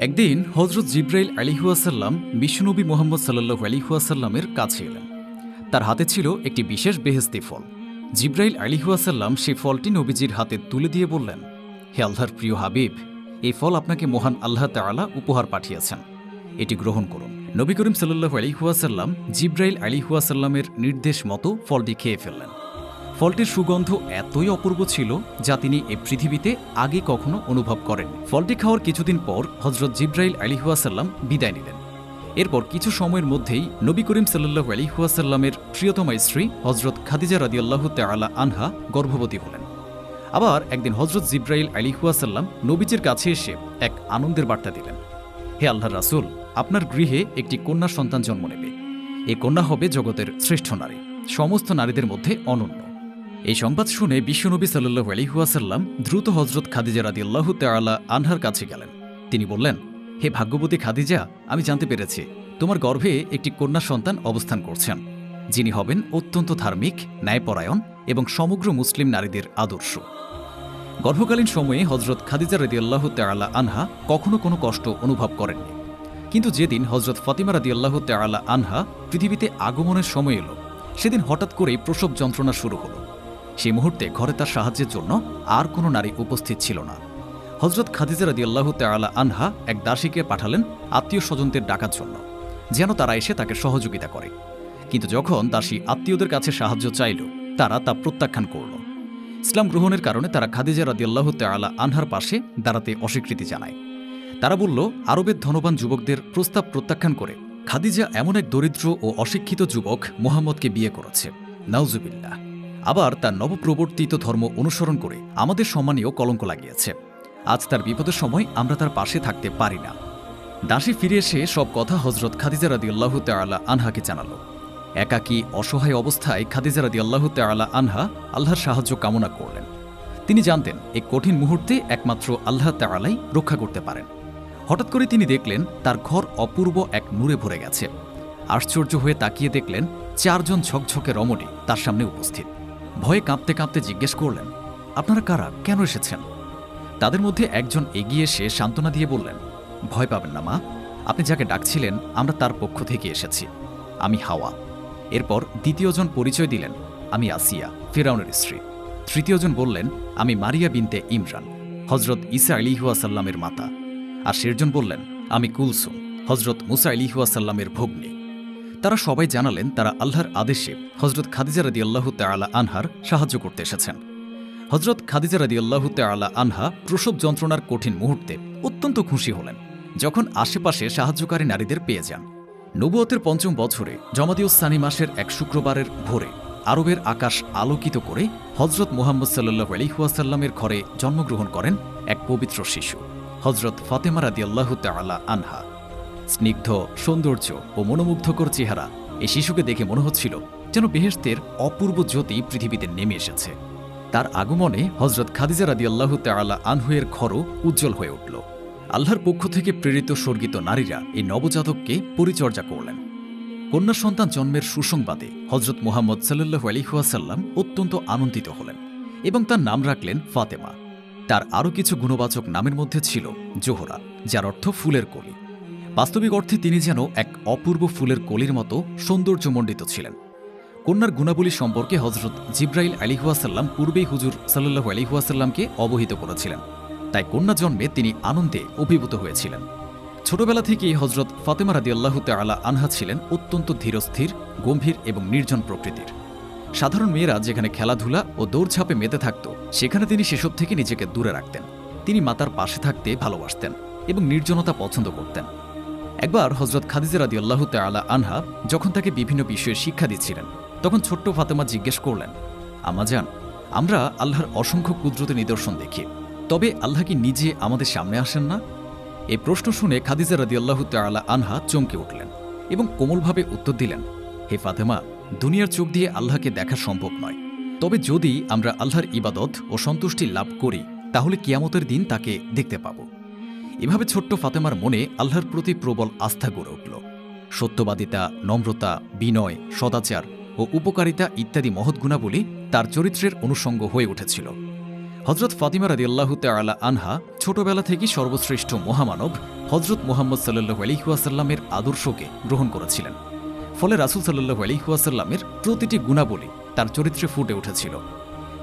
একদিন হজরত জিব্রাইল আলিহুয়াসাল্লাম বিশ্বনবী মোহাম্মদ সাল্লু আলিহুয়াসাল্লামের কাছে এলেন। তার হাতে ছিল একটি বিশেষ বেহেস্তি ফল। জিব্রাইল আলিহুয়াসাল্লাম সেই ফলটি নবীজির হাতে তুলে দিয়ে বললেন, হে আল্লাহর প্রিয় হাবিব, এই ফল আপনাকে মহান আল্লাহ তাআলা উপহার পাঠিয়েছেন। এটি গ্রহণ করুন। নবী করিম সাল্লু আলিহুয়াসাল্লাম জিব্রাইল আলিহুয়াসাল্লামের নির্দেশ মতো ফলটি খেয়ে ফেললেন। ফলটির সুগন্ধ এতই অপূর্ব ছিল যা তিনি এ পৃথিবীতে আগে কখনো অনুভব করেন ফলটি খাওয়ার কিছুদিন পর হজরত জিব্রাইল আলিহুয়াসাল্লাম বিদায় নিলেন। এরপর কিছু সময়ের মধ্যেই নবী করিম সাল্লু আলিহুয়াসাল্লামের প্রিয়তমা স্ত্রী হজরত খাদিজা রাদিয়াল্লাহু তাআলা আনহা গর্ভবতী হলেন। আবার একদিন হজরত জিব্রাইল আলিহুয়াসাল্লাম নবীজির কাছে এসে এক আনন্দের বার্তা দিলেন, হে আল্লাহ রাসূল, আপনার গৃহে একটি কন্যা সন্তান জন্ম নেবে। এ কন্যা হবে জগতের শ্রেষ্ঠ নারী। সমস্ত নারীদের মধ্যে অনন্য। এই সংবাদ শুনে বিশ্বনবী সাল্লু আলিহুয়াসাল্লাম দ্রুত হজরত খাদিজা রাদি আল্লাহ তাল্লাহ আনহার কাছে গেলেন। তিনি বললেন, হে ভাগ্যবতী খাদিজা, আমি জানতে পেরেছি, তোমার গর্ভে একটি কন্যা সন্তান অবস্থান করছেন। যিনি হবেন অত্যন্ত ধার্মিক, ন্যায়পরায়ণ এবং সমগ্র মুসলিম নারীদের আদর্শ। গর্ভকালীন সময়ে হজরত খাদিজা রাদি আল্লাহ তাল্লাহ আনহা কখনো কোনো কষ্ট অনুভব করেননি। কিন্তু যেদিন হজরত ফতিমা রাদি আল্লাহ তাল্লাহ আনহা পৃথিবীতে আগমনের সময় এলো, সেদিন হঠাৎ করেই প্রসব যন্ত্রণা শুরু হলো। সেই মুহূর্তে ঘরে তার সাহায্যের জন্য আর কোনো নারী উপস্থিত ছিল না। হজরত খাদিজা রাদি আল্লাহ তালা আনহা এক দাসীকে পাঠালেন আত্মীয় স্বজনদের ডাকার জন্য, যেন তারা এসে তাকে সহযোগিতা করে। কিন্তু যখন দাসী আত্মীয়দের কাছে সাহায্য চাইল, তারা তা প্রত্যাখ্যান করল। ইসলাম গ্রহণের কারণে তারা খাদিজা রাদি আল্লাহ তালা আনহার পাশে দাঁড়াতে অস্বীকৃতি জানায়। তারা বলল, আরবের ধনবান যুবকদের প্রস্তাব প্রত্যাখ্যান করে খাদিজা এমন এক দরিদ্র ও অশিক্ষিত যুবক মোহাম্মদকে বিয়ে করেছে। নাউজুবিল্লাহ। আবার তার নবপ্রবর্তিত ধর্ম অনুসরণ করে আমাদের সম্মানীয় কলঙ্ক লাগিয়েছে। আজ তার বিপদের সময় আমরা তার পাশে থাকতে পারি না। দাসী ফিরে এসে সব কথা হজরত খাদিজা রাদি আল্লাহ তাল্লাহ আনহাকে জানালো। একাকী অসহায় অবস্থায় খাদিজা রাদি আল্লাহ তাল্লাহ আনহা আল্লাহর সাহায্য কামনা করলেন। তিনি জানতেন এই কঠিন মুহূর্তে একমাত্র আল্লাহ তাআলাই রক্ষা করতে পারেন। হঠাৎ করে তিনি দেখলেন, তার ঘর অপূর্ব এক নূরে ভরে গেছে। আশ্চর্য হয়ে তাকিয়ে দেখলেন, চারজন ঝকঝকে রমণী তার সামনে উপস্থিত। ভয়ে কাঁপতে কাঁপতে জিজ্ঞেস করলেন, আপনারা কারা? কেন এসেছেন? তাদের মধ্যে একজন এগিয়ে এসে সান্ত্বনা দিয়ে বললেন, ভয় পাবেন না মা, আপনি যাকে ডাকছিলেন, আমরা তার পক্ষ থেকে এসেছি। আমি হাওয়া। এরপর দ্বিতীয়জন পরিচয় দিলেন, আমি আসিয়া, ফেরাউনের স্ত্রী। তৃতীয়জন বললেন, আমি মারিয়া বিনতে ইমরান হজরত ইসা আলিহুয়াসাল্লামের মাতা। আর শেরজন বললেন, আমি কুলসুম হজরত মুসা আলিহুয়াসাল্লামের ভগ্নী। তারা সবাই জানালেন তারা আল্লাহর আদেশে হজরত খাদিজা রাদি আল্লাহ তালা আনহার সাহায্য করতে এসেছেন। হজরত খাদিজা রাদি আল্লাহ তালা আনহা প্রসব যন্ত্রণার কঠিন মুহূর্তে অত্যন্ত খুশি হলেন, যখন আশেপাশে সাহায্যকারী নারীদের পেয়ে যান। নবুয়তের পঞ্চম বছরে জমাদিউসানি মাসের এক শুক্রবারের ভোরে আরবের আকাশ আলোকিত করে হজরত মোহাম্মদ সাল্লু আলিহাসাল্লামের ঘরে জন্মগ্রহণ করেন এক পবিত্র শিশু। হজরত ফাতেমা রাদি আল্লাহ তালা আনহা স্নিগ্ধ, সৌন্দর্য ও মনোমুগ্ধকর চেহারা এই শিশুকে দেখে মনে হচ্ছিল যেন বেহেস্তের অপূর্ব জ্যোতি পৃথিবীতে নেমে এসেছে। তার আগমনে হজরত খাদিজা রাদি আল্লাহ তালা আনহুয়ের ঘরও উজ্জ্বল হয়ে উঠল। আল্লাহর পক্ষ থেকে প্রেরিত স্বর্গিত নারীরা এই নবজাতককে পরিচর্যা করলেন। কন্যা সন্তান জন্মের সুসংবাদে হজরত মোহাম্মদ সাল্লু আলিহাসাল্লাম অত্যন্ত আনন্দিত হলেন এবং তার নাম রাখলেন ফাতেমা। তার আরও কিছু গুণবাচক নামের মধ্যে ছিল জোহরা, যার অর্থ ফুলের কলি। বাস্তবিক অর্থে তিনি যেন এক অপূর্ব ফুলের কলির মতো সৌন্দর্যমণ্ডিত ছিলেন। কন্যার গুণাবলী সম্পর্কে হজরত জিব্রাইল আলিহুয়াসাল্লাম পূর্বেই হুজুর সাল্লু আলিহুয়াসাল্লামকে অবহিত করেছিলেন। তাই কন্যা জন্মে তিনি আনন্দে অভিভূত হয়েছিলেন। ছোটবেলা থেকেই হজরত ফাতেমা রাদি আল্লাহ তালা আনহা ছিলেন অত্যন্ত ধীরস্থির, গম্ভীর এবং নির্জন প্রকৃতির। সাধারণ মেয়েরা যেখানে খেলাধুলা ও দৌড়ঝাঁপে মেতে থাকত, সেখানে তিনি সেসব থেকে নিজেকে দূরে রাখতেন। তিনি মাতার পাশে থাকতে ভালোবাসতেন এবং নির্জনতা পছন্দ করতেন। একবার হজরত খাদিজা রাদি আল্লাহ তালা আনহা যখন তাকে বিভিন্ন বিষয়ে শিক্ষা দিচ্ছিলেন, তখন ছোট্ট ফাতেমা জিজ্ঞেস করলেন আমাজান আমরা আল্লাহর অসংখ্য কুদরতে নিদর্শন দেখি, তবে আল্লাহ কি নিজে আমাদের সামনে আসেন না? এই প্রশ্ন শুনে খাদিজা রাদি আল্লাহ তালা আনহা চমকে উঠলেন এবং কোমলভাবে উত্তর দিলেন, হে ফাতেমা, দুনিয়ার চোখ দিয়ে আল্লাহকে দেখা সম্ভব নয়। তবে যদি আমরা আল্লাহর ইবাদত ও সন্তুষ্টি লাভ করি, তাহলে কিয়ামতের দিন তাকে দেখতে পাব। এভাবে ছোট্ট ফাতেমার মনে আল্লাহর প্রতি প্রবল আস্থা গড়ে উঠল। সত্যবাদিতা, নম্রতা, বিনয়, সদাচার ও উপকারিতা ইত্যাদি মহৎ গুণাবলী তার চরিত্রের অনুষঙ্গ হয়ে উঠেছিল। হজরত ফাতিমা রাদি আল্লাহ তালা আনহা ছোটবেলা থেকেই সর্বশ্রেষ্ঠ মহামানব হজরত মোহাম্মদ সাল্লু আলিহাসাল্লামের আদর্শকে গ্রহণ করেছিলেন। ফলে রাসুল সাল্লু আলিহাসাল্লামের প্রতিটি গুণাবলী তার চরিত্রে ফুটে উঠেছিল।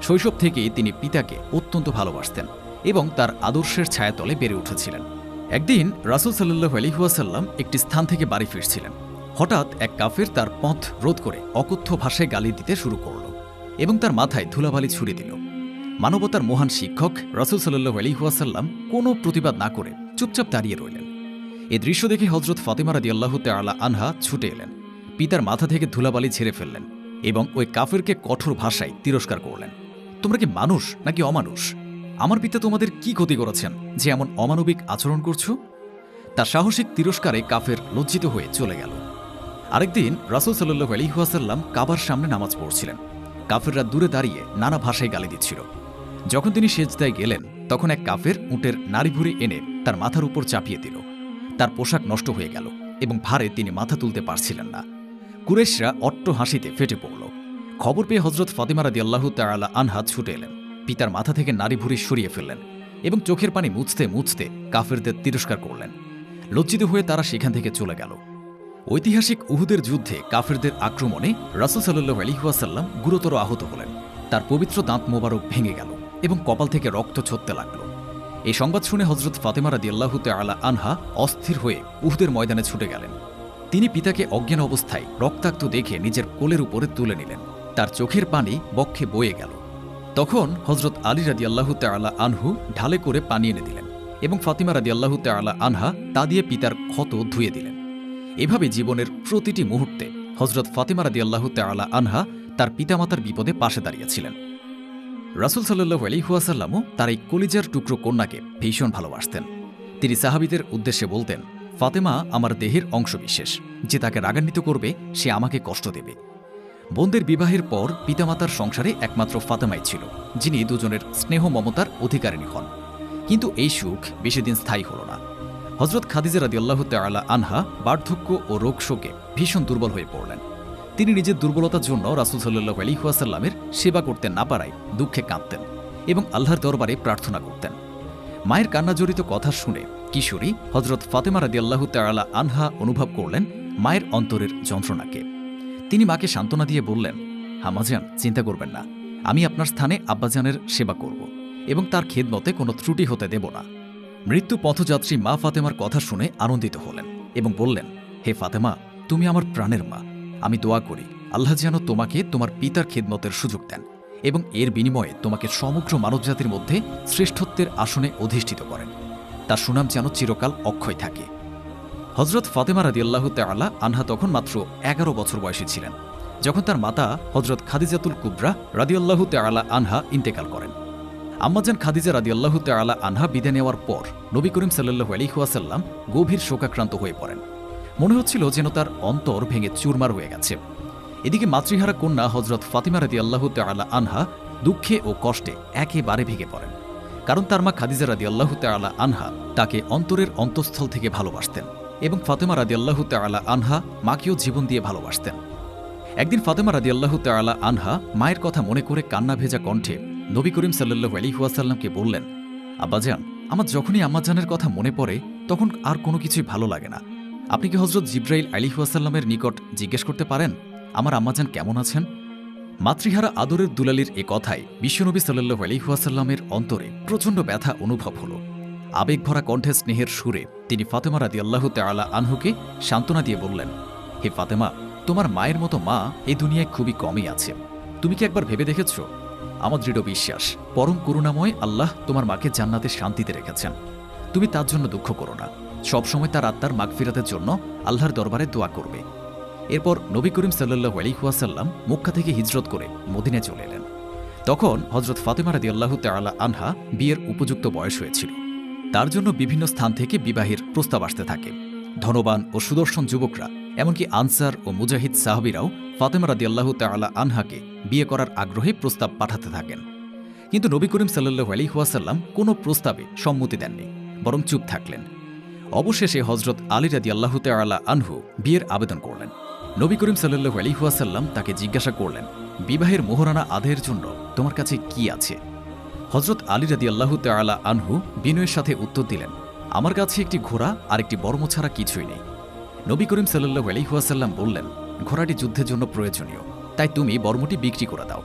শৈশব থেকেই তিনি পিতাকে অত্যন্ত ভালোবাসতেন। এবং তার আদর্শের ছায়াতলে বেড়ে উঠেছিলেন। একদিন রাসুল সাল্লু আলিহাসাল্লাম একটি স্থান থেকে বাড়ি ফিরছিলেন। হঠাৎ এক কাফের তার পথ রোধ করে অকথ্য ভাষায় গালি দিতে শুরু করল এবং তার মাথায় ধুলাবালি ছুড়ে দিল। মানবতার মহান শিক্ষক রাসুল সাল্লু আলিহাসাল্লাম কোনো প্রতিবাদ না করে চুপচাপ দাঁড়িয়ে রইলেন। এ দৃশ্য দেখে হজরত ফাতেমা রাদি আল্লাহ তালা আনহা ছুটে এলেন। পিতার মাথা থেকে ধুলাবালি ছেড়ে ফেললেন এবং ওই কাফেরকে কঠোর ভাষায় তিরস্কার করলেন। তোমরা কি মানুষ নাকি অমানুষ? আমার পিতা তোমাদের কি ক্ষতি করেছেন? যে এমন অমানবিক আচরণ করছ? তার সাহসিক তিরস্কারে কাফের লজ্জিত হয়ে চলে গেল। আরেকদিন রাসুল সাল্লু আলিহাসাল্লাম কাবার সামনে নামাজ পড়ছিলেন। কাফেররা দূরে দাঁড়িয়ে নানা ভাষায় গালি দিচ্ছিল। যখন তিনি সেজদায় গেলেন, তখন এক কাফের উটের নাড়ি ভুড়ি এনে তার মাথার উপর চাপিয়ে দিল। তার পোশাক নষ্ট হয়ে গেল এবং ভারে তিনি মাথা তুলতে পারছিলেন না। কুরেশরা অট্ট হাসিতে ফেটে পড়ল। খবর পেয়ে হজরত ফাতিমারা দিয়াল্লাহু তাআলা আনহাত ছুটে এলেন। পিতার মাথা থেকে নারী ভুড়ি সরিয়ে ফেললেন এবং চোখের পানি মুছতে মুছতে কাফেরদের তিরস্কার করলেন। লজ্জিত হয়ে তারা সেখান থেকে চলে গেল। ঐতিহাসিক উহুদের যুদ্ধে কাফেরদের আক্রমণে রাসুল সাল্লু আলিহাসাল্লাম গুরুতর আহত হলেন। তার পবিত্র দাঁত মোবারক ভেঙে গেল এবং কপাল থেকে রক্ত ছড়তে লাগল। এই সংবাদ শুনে হজরত ফাতেমারা দিয়াল্লাহুতে আলা আনহা অস্থির হয়ে উহুদের ময়দানে ছুটে গেলেন। তিনি পিতাকে অজ্ঞান অবস্থায় রক্তাক্ত দেখে নিজের কোলের উপরে তুলে নিলেন। তার চোখের পানি বক্ষে বয়ে গেল। তখন হজরত আলী রাদি আল্লাহ তালা আনহু ঢালে করে পানি এনে দিলেন এবং ফাতিমা রাদি আল্লাহ তালা আনহা তা দিয়ে পিতার ক্ষত ধুয়ে দিলেন। এভাবে জীবনের প্রতিটি মুহূর্তে হজরত ফাতিমা রাদি আল্লাহ তালা আনহা তার পিতামাতার বিপদে পাশে দাঁড়িয়েছিলেন। রাসুল সাল্লু আলিহুয়াসাল্লামও তার এই কলিজার টুকরো কন্যাকে ভীষণ ভালোবাসতেন। তিনি সাহাবিদের উদ্দেশ্যে বলতেন, ফাতেমা আমার দেহের অংশবিশেষ, যে তাকে রাগান্বিত করবে, সে আমাকে কষ্ট দেবে। বোনদের বিবাহের পর পিতামাতার সংসারে একমাত্র ফাতেমাই ছিল, যিনি দুজনের স্নেহ মমতার অধিকারিণী হন। কিন্তু এই সুখ বেশি দিন স্থায়ী হল না। হজরত খাদিজা রাদি আল্লাহ তালা আনহা বার্ধক্য ও রোগ শোকে ভীষণ দুর্বল হয়ে পড়লেন। তিনি নিজের দুর্বলতার জন্য রাসুল সাল্লু আলিহাসাল্লামের সেবা করতে না পারায় দুঃখে কাঁদতেন এবং আল্লাহর দরবারে প্রার্থনা করতেন। মায়ের কান্নাজড়িত কথা শুনে কিশোরী হজরত ফাতেমা রাদি আল্লাহ তালা আনহা অনুভব করলেন মায়ের অন্তরের যন্ত্রণাকে। তিনি মাকে সান্ত্বনা দিয়ে বললেন, হামাজান, চিন্তা করবেন না। আমি আপনার স্থানে আব্বাজানের সেবা করব এবং তার খেদমতে কোনো ত্রুটি হতে দেব না। মৃত্যু পথযাত্রী মা ফাতেমার কথা শুনে আনন্দিত হলেন এবং বললেন, হে ফাতেমা, তুমি আমার প্রাণের মা। আমি দোয়া করি, আল্লাহ যেন তোমাকে তোমার পিতার খেদমতের সুযোগ দেন এবং এর বিনিময়ে তোমাকে সমগ্র মানবজাতির মধ্যে শ্রেষ্ঠত্বের আসনে অধিষ্ঠিত করেন। তার সুনাম যেন চিরকাল অক্ষয় থাকে। হজরত ফাতেমা রাদিয়াল্লাহ তালা আনহা তখন মাত্র এগারো বছর বয়সী ছিলেন, যখন তার মাতা হজরত খাদিজাতুল কুবরা রাদিয়াল্লাহু তালা আনহা ইন্তেকাল করেন। আম্মাজান খাদিজা রাদিয়াল্লাহু তালা আনহা বিদে নেওয়ার পর নবী করিম সাল্লু আলিহাসাল্লাম গভীর শোকাক্রান্ত হয়ে পড়েন। মনে হচ্ছিল যেন তার অন্তর ভেঙে চুরমার হয়ে গেছে। এদিকে মাতৃহারা কন্যা হজরত ফাতিমা রাদি আল্লাহ তালা আনহা দুঃখে ও কষ্টে একেবারে ভেঙে পড়েন, কারণ তার মা খাদিজা রাদি আল্লাহ তালা আনহা তাকে অন্তরের অন্তঃস্থল থেকে ভালোবাসতেন। এবং ফাতেমা রাদি আল্লাহ তালা আনহা মাকেও জীবন দিয়ে ভালোবাসতেন। একদিন ফাতেমা রাদি আল্লাহ তালা আনহা মায়ের কথা মনে করে কান্না ভেজা কণ্ঠে নবী করিম সাল্লু আলিহাসাল্লামকে বললেন আব্বাজান আমার যখনই আম্মাজানের কথা মনে পড়ে, তখন আর কোনো কিছুই ভালো লাগে না। আপনি কি হজরত জিব্রাইল আলিহাসাল্লামের নিকট জিজ্ঞেস করতে পারেন, আমার আম্মাজান কেমন আছেন? মাতৃহারা আদরের দুলালির এ কথায় বিশ্বনবী সাল্লু আলিহাসাল্লামের অন্তরে প্রচণ্ড ব্যথা অনুভব হল। আবেগভরা কণ্ঠে স্নেহের সুরে তিনি ফাতেমা রাদি আল্লাহ তালা আনহুকে সান্ত্বনা দিয়ে বললেন, হে ফাতেমা, তোমার মায়ের মতো মা এই দুনিয়ায় খুবই কমই আছে। তুমি কি একবার ভেবে দেখেছ? আমার দৃঢ় বিশ্বাস, পরম করুণাময় আল্লাহ তোমার মাকে জান্নাতে শান্তিতে রেখেছেন। তুমি তার জন্য দুঃখ করো না। সবসময় তার আত্মার মাগফিরাতের জন্য আল্লাহর দরবারে দোয়া করবে। এরপর নবী করিম সাল্লু আলিহাসাল্লাম মক্কা থেকে হিজরত করে মদিনে চলে এলেন। তখন হজরত ফাতেমা রাদি আল্লাহ তালা আনহা বিয়ের উপযুক্ত বয়স হয়েছিল। তার জন্য বিভিন্ন স্থান থেকে বিবাহের প্রস্তাব আসতে থাকে। ধনবান ও সুদর্শন যুবকরা, এমনকি আনসার ও মুজাহিদ সাহাবিরাও ফাতেমা রাদি আল্লাহ তালা আনহাকে বিয়ে করার আগ্রহে প্রস্তাব পাঠাতে থাকেন। কিন্তু নবী করিম সাল্লু আলিহাসাল্লাম কোনো প্রস্তাবে সম্মতি দেননি, বরং চুপ থাকলেন। অবশেষে হজরত আলী রাদি আল্লাহ আনহু বিয়ের আবেদন করলেন। নবী করিম সাল্লু আলিহাসাল্লাম তাকে জিজ্ঞাসা করলেন, বিবাহের মোহরানা আদায়ের জন্য তোমার কাছে কি আছে? হজরত আলী রাদি আল্লাহ তালা আনহু বিনয়ের সাথে উত্তর দিলেন, আমার কাছে একটি ঘোড়া আর একটি বর্ম ছাড়া কিছুই নেই। নবী করিম সাল্লু আলহিহাসাল্লাম বললেন, ঘোড়াটি যুদ্ধের জন্য প্রয়োজনীয়, তাই তুমি বর্মটি বিক্রি করে দাও।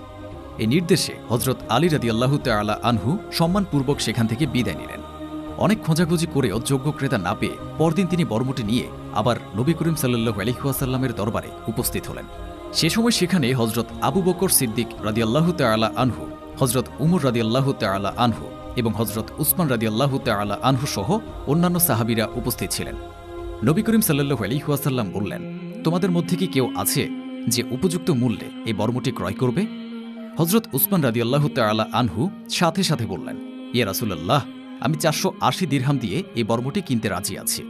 এই নির্দেশে হজরত আলী রাদি আল্লাহ তালা আনহু সম্মানপূর্বক সেখান থেকে বিদায় নিলেন। অনেক খোঁজাখুঁজি করেও যোগ্য ক্রেতা না পেয়ে পরদিন তিনি বর্মটি নিয়ে আবার নবী করিম সাল্লু আলহিহাসাল্লামের দরবারে উপস্থিত হলেন। সে সময় সেখানে হজরত আবু বকর সিদ্দিক রাদি আল্লাহ তালা আনহু হজরত উমর রাদি আল্লাহ তালা আনহু এবং হজরত উসমান রাদি আল্লাহ তালা আনহু সহ অন্যান্য সাহাবিরা উপস্থিত ছিলেন। নবী করিম সাল্লু আলিহাসাল্লাম বললেন, তোমাদের মধ্যে কি কেউ আছে যে উপযুক্ত মূল্যে এই বর্মটি ক্রয় করবে? হজরত উসমান রাদি আল্লাহ তালা আনহু সাথে সাথে বললেন, ইয়া রাসুল্লাহ আমি চারশো আশি দিরহাম দিয়ে এই বর্মটি কিনতে রাজি আছি।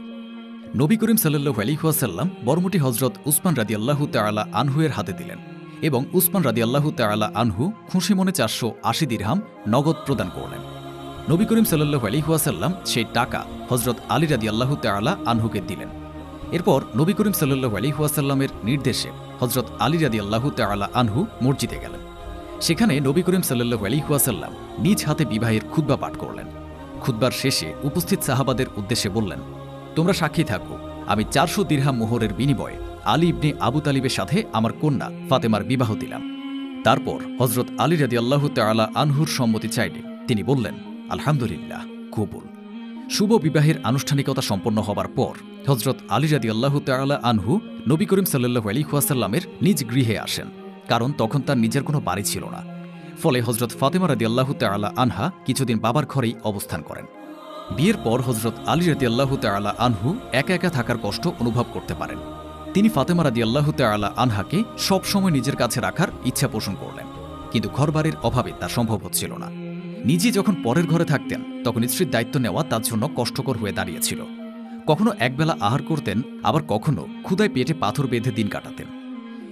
নবী করিম সাল্লু আলিহাসাল্লাম বর্মটি হজরত উসমান রাদি আল্লাহ তালা আনহুয়ের হাতে দিলেন। এবং উসমান রাদি আল্লাহ তালা আনহু খুশি মনে চারশো আশি দিরহাম নগদ প্রদান করলেন। নবী করিম সাল্লু আলিহাসাল্লাম সেই টাকা হজরত আলী রাদি আল্লাহ তালা আনহুকে দিলেন। এরপর নবী করিম সাল্লু আলিহাসাল্লামের নির্দেশে হজরত আলী রাদি আল্লাহ তালা আনহু মসজিদে গেলেন। সেখানে নবী করিম সাল্লু আলিহাসাল্লাম নিজ হাতে বিবাহের খুদ্া পাঠ করলেন। খুদ্বার শেষে উপস্থিত সাহাবাদের উদ্দেশ্যে বললেন, তোমরা সাক্ষী থাকো, আমি চারশো দীর্হাম মোহরের বিনিময়ে আলী ইবনে আবু তালিবের সাথে আমার কন্যা ফাতেমার বিবাহ দিলাম। তারপর হজরত আলী রাদি আল্লাহ তালা আনহুর সম্মতি চাইলে তিনি বললেন, আলহামদুলিল্লাহ, কবুল। শুভ বিবাহের আনুষ্ঠানিকতা সম্পন্ন হবার পর হজরত আলী রাদি আল্লাহ তালা আনহু নবী করিম সাল্লু আলিহাসাল্লামের নিজ গৃহে আসেন, কারণ তখন তার নিজের কোনো বাড়ি ছিল না। ফলে হজরত ফাতেমা রাদি আল্লাহ তালা আনহা কিছুদিন বাবার ঘরেই অবস্থান করেন। বিয়ের পর হজরত আলী রাদি আল্লাহ তালা আনহু একা একা থাকার কষ্ট অনুভব করতে পারেন। তিনি ফাতেমা রাদি আল্লাহ তালা আনহাকে সবসময় নিজের কাছে রাখার ইচ্ছা পোষণ করলেন। কিন্তু ঘরবাড়ির অভাবে তা সম্ভব হচ্ছিল না। নিজে যখন পরের ঘরে থাকতেন, তখন স্ত্রীর দায়িত্ব নেওয়া তার জন্য কষ্টকর হয়ে দাঁড়িয়েছিল। কখনো একবেলা আহার করতেন, আবার কখনো ক্ষুদায় পেটে পাথর বেঁধে দিন কাটাতেন।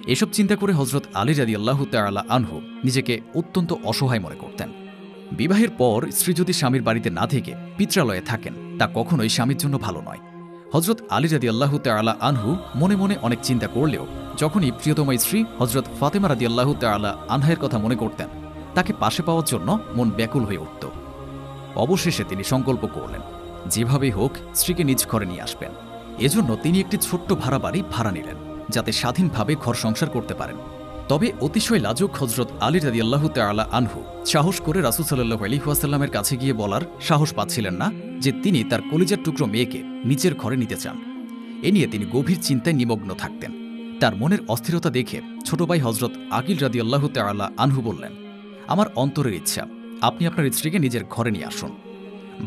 এসব চিন্তা করে হজরত আলী রাদি আল্লাহ তাল্লাহ আনহু নিজেকে অত্যন্ত অসহায় মনে করতেন। বিবাহের পর স্ত্রী যদি স্বামীর বাড়িতে না থেকে পিত্রালয়ে থাকেন, তা কখনোই স্বামীর জন্য ভালো নয়। হজরত আলী রাদি আল্লাহ তাল্লাহ আনহু মনে মনে অনেক চিন্তা করলেও যখনই প্রিয়তমা স্ত্রী হজরত ফাতেমা রাদি আল্লাহ তাল্লাহ আনহায়ের কথা মনে করতেন, তাকে পাশে পাওয়ার জন্য মন ব্যাকুল হয়ে উঠত। অবশেষে তিনি সংকল্প করলেন, যেভাবেই হোক, স্ত্রীকে নিজ ঘরে নিয়ে আসবেন। এজন্য তিনি একটি ছোট্ট ভাড়া বাড়ি ভাড়া নিলেন, যাতে স্বাধীনভাবে ঘর সংসার করতে পারেন। তবে অতিশয় লাজুক হজরত আলী রাদি আল্লাহ তালা আনহু সাহস করে রাসুল সাল্লাহ আলিহাসাল্লামের কাছে গিয়ে বলার সাহস পাচ্ছিলেন না। যে তিনি তার কলিজার টুকরো মেয়েকে নিচের ঘরে নিতে চান। এ নিয়ে তিনি গভীর চিন্তায় নিমগ্ন থাকতেন। তার মনের অস্থিরতা দেখে ছোট ভাই হজরত আকিল রাদি আল্লাহ তালা আনহু বললেন, আমার অন্তরের ইচ্ছা, আপনি আপনার স্ত্রীকে নিজের ঘরে নিয়ে আসুন।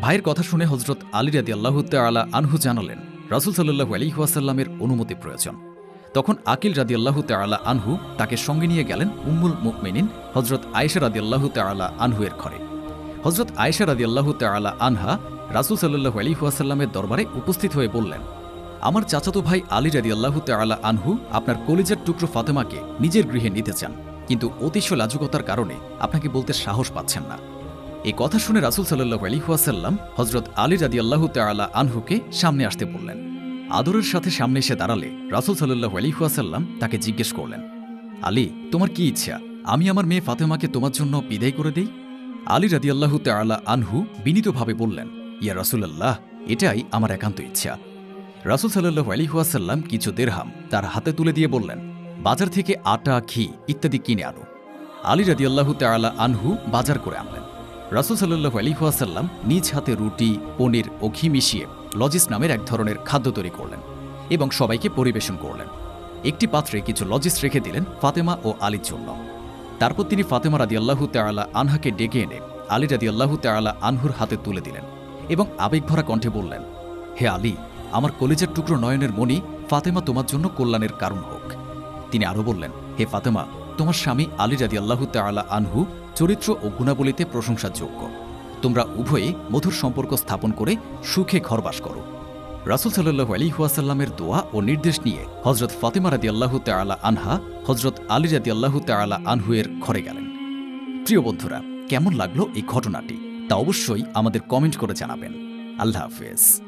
ভাইয়ের কথা শুনে হজরত আলী রাদি আল্লাহ তালা আনহু জানালেন, রাসুল সাল্লাহু আলিহাসাল্লামের অনুমতি প্রয়োজন। তখন আকিল রাদি আল্লাহ তালা আনহু তাকে সঙ্গে নিয়ে গেলেন উম্মুল মুকমিনিন হজরত আয়েশা রাদি আল্লাহ তালা আনহুয়ের ঘরে। হজরত আয়েশা রাদি আল্লাহ তালা আনহা রাসুল সাল্লাহু আলিহাসাল্লামের দরবারে উপস্থিত হয়ে বললেন, আমার চাচাতো ভাই আলী রাদি আল্লাহ তালা আনহু আপনার কলিজার টুকরো ফাতেমাকে নিজের গৃহে নিতে চান, কিন্তু অতিশ লাজুকতার কারণে আপনাকে বলতে সাহস পাচ্ছেন না। এই কথা শুনে রাসুল সাল্লাহ আলিহাসাল্লাম হজরত আলী রাদি আল্লাহ তালা আনহুকে সামনে আসতে বললেন। আদরের সাথে সামনে এসে দাঁড়ালে রাসুল সাল্লাহ আলিহাসাল্লাম তাকে জিজ্ঞেস করলেন, আলী, তোমার কি ইচ্ছা? আমি আমার মেয়ে ফাতেমাকে তোমার জন্য বিদায় করে দেই? আলী রাদি আল্লাহ তালা আনহু বিনীতভাবে বললেন ইয়া রাসুলাল্লাহ, এটাই আমার একান্ত ইচ্ছা। রাসুল সাল্লাহ আলিহাসাল্লাম কিছু দেরহাম তার হাতে তুলে দিয়ে বললেন, বাজার থেকে আটা, ঘি ইত্যাদি কিনে আনো। আলী রাদি আল্লাহ তালা আনহু বাজার করে আনলেন। রাসুল সাল্লাহ আলিহাসাল্লাম নিজ হাতে রুটি, পনির ও ঘি মিশিয়ে লজিস নামের এক ধরনের খাদ্য তৈরি করলেন এবং সবাইকে পরিবেশন করলেন। একটি পাত্রে কিছু লজিস রেখে দিলেন ফাতেমা ও আলীর জন্য। তারপর তিনি ফাতেমা রাদি আল্লাহ তালা আনহাকে ডেকে এনে আলী রাদি আল্লাহ তালা আনহুর হাতে তুলে দিলেন। এবং আবেগভরা কণ্ঠে বললেন, হে আলী, আমার কলেজের টুকরো নয়নের মণি ফাতেমা তোমার জন্য কল্যাণের কারণ হোক। তিনি আরও বললেন, হে ফাতেমা, তোমার স্বামী আলী রাদি আল্লাহ তালা আনহু চরিত্র ও গুণাবলীতে প্রশংসার যোগ্য তোমরা উভয়ে মধুর সম্পর্ক স্থাপন করে সুখে ঘরবাস করো। রাসুল সাল্লু আলিহাসাল্লামের দোয়া ও নির্দেশ নিয়ে হজরত ফাতেমা রাদি আল্লাহ তালা আনহা হজরত আলী রাদি আল্লাহ তালা আনহুয়ের ঘরে গেলেন। প্রিয় বন্ধুরা, কেমন লাগল এই ঘটনাটি? তা অবশ্যই আমাদের কমেন্ট করে জানাবেন। আল্লাহ হাফেজ।